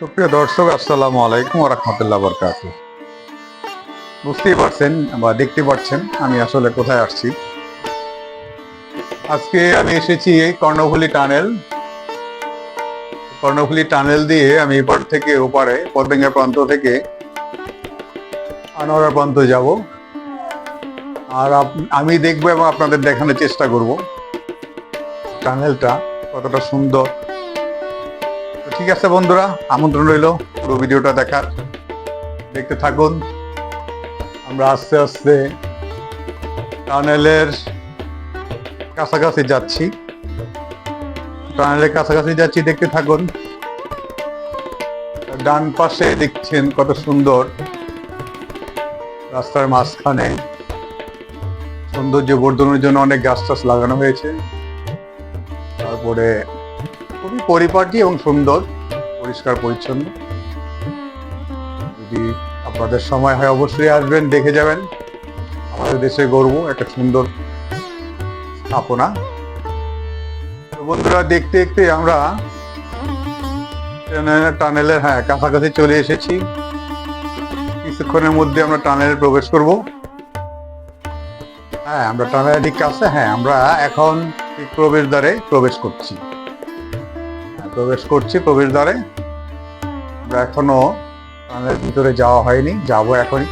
সুপ্রিয় দর্শক, আসসালামু আলাইকুম রহমতুল্লাহ বরকাত বুঝতেই পারছেন বা দেখতে পাচ্ছেন আমি আসলে কোথায় আসছি। আজকে আমি এসেছি এই কর্ণফুলী টানেল। কর্ণফুলী টানেল দিয়ে আমি এপার থেকে ওপারে পদ্মেঙ্গা প্রান্ত থেকে আনোয়ারা প্রান্ত যাব। আর আমি দেখব এবং আপনাদের দেখানোর চেষ্টা করব। টানেলটা কতটা সুন্দর। ঠিক আছে বন্ধুরা, আমন্ত্রণ রইল পুরো ভিডিওটা দেখার। দেখতে থাকুন। আমরা আস্তে আস্তে টানেলের কাছাকাছি যাচ্ছি। টানেলের কাছাকাছি যাচ্ছি, দেখতে থাকুন। ডান পাশে দেখছেন কত সুন্দর রাস্তার মাঝখানে সৌন্দর্য বর্ধনের জন্য অনেক গাছ টাছ লাগানো হয়েছে। তারপরে পরিপাটি এবং সুন্দর, পরিষ্কার, পরিচ্ছন্ন। যদি আপনাদের সময় হয়, অবশ্যই আসবেন, দেখে যাবেন। আমাদের দেশে গর্ব একটা সুন্দর স্থাপনা। বন্ধুরা, দেখতে দেখতে আমরা টানেলের- হ্যাঁ কাছাকাছি চলে এসেছি। কিছুক্ষণের মধ্যে আমরা টানেলে প্রবেশ করব। হ্যাঁ আমরা টানেলের ঠিক কাছে হ্যাঁ আমরা এখন প্রবেশদ্বারে প্রবেশ করছি। প্রবেশ করছি প্রবেশদ্বারে আমরা এখনও টানেলের ভিতরে যাওয়া হয়নি, যাব এখনই।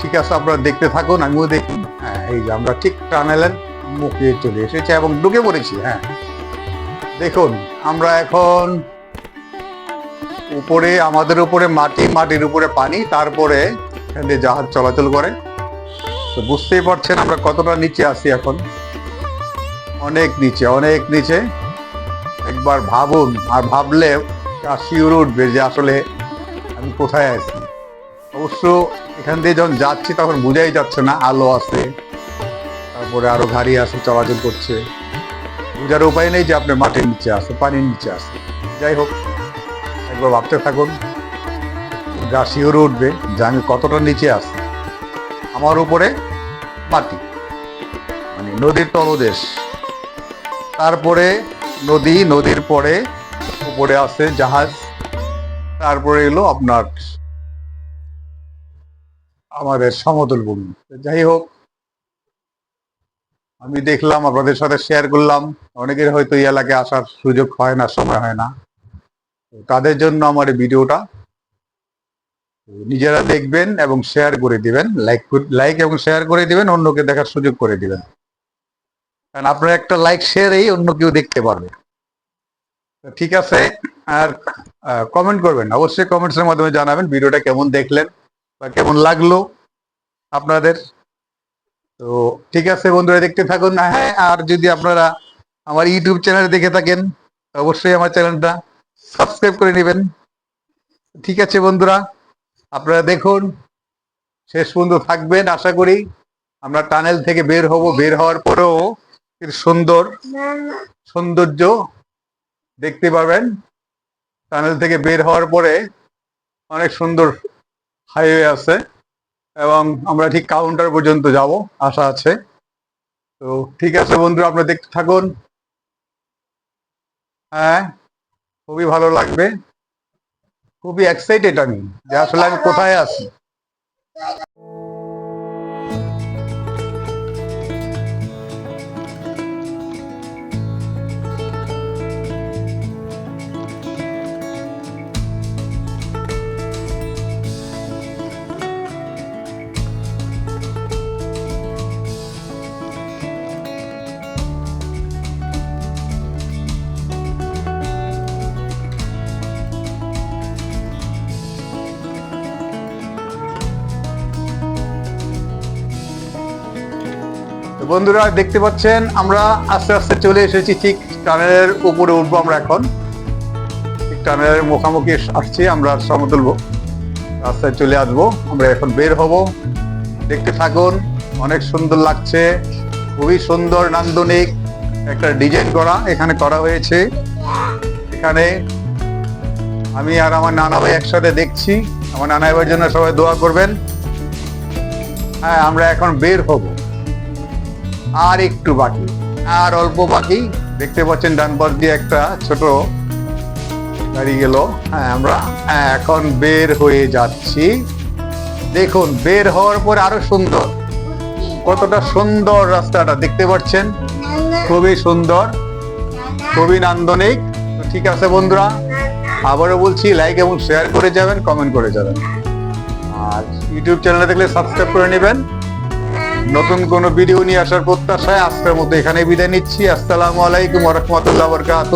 ঠিক আছে, আপনারা দেখতে থাকুন, আমিও দেখি। হ্যাঁ এই যে আমরা ঠিক টানেলের মুখে চলে এসেছি এবং ঢুকে পড়েছি হ্যাঁ। দেখুন, আমরা এখন উপরে, আমাদের উপরে মাটি, মাটির উপরে পানি, তারপরে এখান দিয়ে জাহাজ চলাচল করে। তো বুঝতেই পারছেন আমরা কতটা নিচে আছি এখন। অনেক নিচে অনেক নিচে। একবার ভাবুন আর ভাবলে শিউর উঠবে যে আসলে আমি কোথায় আছি? অবশ্য এখান দিয়ে যখন যাচ্ছি তখন বোঝাই যাচ্ছে না, আলো আছে, তারপরে আরও গাড়ি আছে, চলাচল করছে। বোঝার উপায় নেই যে আপনি মাটির নিচে আছে, পানির নিচে আছে। যাই হোক, একবার ভাবতে থাকুন গা শিউরে উঠবে যে আমি কতটা নিচে আছি। আমার উপরে মাটি মানে নদীর তলদেশ। তারপরে নদী, নদীর পরে উপরে আছে জাহাজ। তারপরে এলো আপনার আমাদের সমতল ভূমি। যাই হোক, আমি দেখলাম, আপনাদের সাথে শেয়ার করলাম। অনেকের হয়তো এলাকায় আসার সুযোগ হয় না, সময় হয় না। তাদের জন্য আমার ভিডিওটা। নিজেরা দেখবেন এবং শেয়ার করে দিবেন লাইক লাইক এবং শেয়ার করে দিবেন, অন্যকে দেখার সুযোগ করে দিবেন। কারণ আপনার একটা লাইক শেয়ারেই অন্য কেউ দেখতে পারবে। ঠিক আছে, আর কমেন্ট করবেন। অবশ্যই কমেন্টসের মাধ্যমে জানাবেন ভিডিওটা কেমন দেখলেন বা কেমন লাগল আপনাদের। তো ঠিক আছে বন্ধুরা, দেখতে থাকুন। হ্যাঁ আর যদি আপনারা আমার ইউটিউব চ্যানেল দেখে থাকেন, অবশ্যই আমার চ্যানেলটা সাবস্ক্রাইব করে নেবেন। ঠিক আছে বন্ধুরা, আপনারা দেখুন, শেষ পর্যন্ত থাকবেন। আশা করি আমরা টানেল থেকে বের হব। বের হওয়ার পরেও এর সুন্দর সৌন্দর্য দেখতে পাবেন। টানেল থেকে বের হওয়ার পরে অনেক সুন্দর হাইওয়ে আছে এবং আমরা ঠিক কাউন্টার পর্যন্ত যাব আশা আছে। তো ঠিক আছে বন্ধুরা আপনারা দেখতে থাকুন। হ্যাঁ খুবই ভালো লাগবে। খুবই এক্সাইটেড আমি যে আসলে আমি কোথায় আছি। বন্ধুরা দেখতে পাচ্ছেন, আমরা আস্তে আস্তে চলে এসেছি, ঠিক টানেলের উপরে উঠবো আমরা এখন। ঠিক টানেলের মুখামুখি আসছি, আমরা সমতুল রাস্তায় চলে আসব, আমরা এখন বের হব। দেখতে থাকুন, অনেক সুন্দর লাগছে, খুবই সুন্দর নান্দনিক একটা ডিজাইন করা এখানে করা হয়েছে। এখানে আমি আর আমার নানা ভাই একসাথে দেখছি, আমার নানা ভাইয়ের জন্য সবাই দোয়া করবেন। হ্যাঁ আমরা এখন বের হব। আর একটু বাকি। আর অল্প বাকি। দেখতে পাচ্ছেন ডান দিয়ে একটা ছোট দাঁড়িয়ে গেল। হ্যাঁ আমরা এখন বের হয়ে যাচ্ছি। দেখুন, বের হওয়ার পর আরও সুন্দর। কতটা সুন্দর রাস্তাটা, দেখতে পাচ্ছেন? খুবই সুন্দর, খুবই নান্দনিক। ঠিক আছে বন্ধুরা, আবারও বলছি লাইক এবং শেয়ার করে যাবেন কমেন্ট করে যাবেন। আর ইউটিউব চ্যানেলে দেখলে সাবস্ক্রাইব করে নেবেন। নতুন কোনো ভিডিও নিয়ে আসার প্রত্যাশায় আজকের মতো এখানে বিদায় নিচ্ছি। আসসালামু আলাইকুম রহমতুল্লাহ বরকাত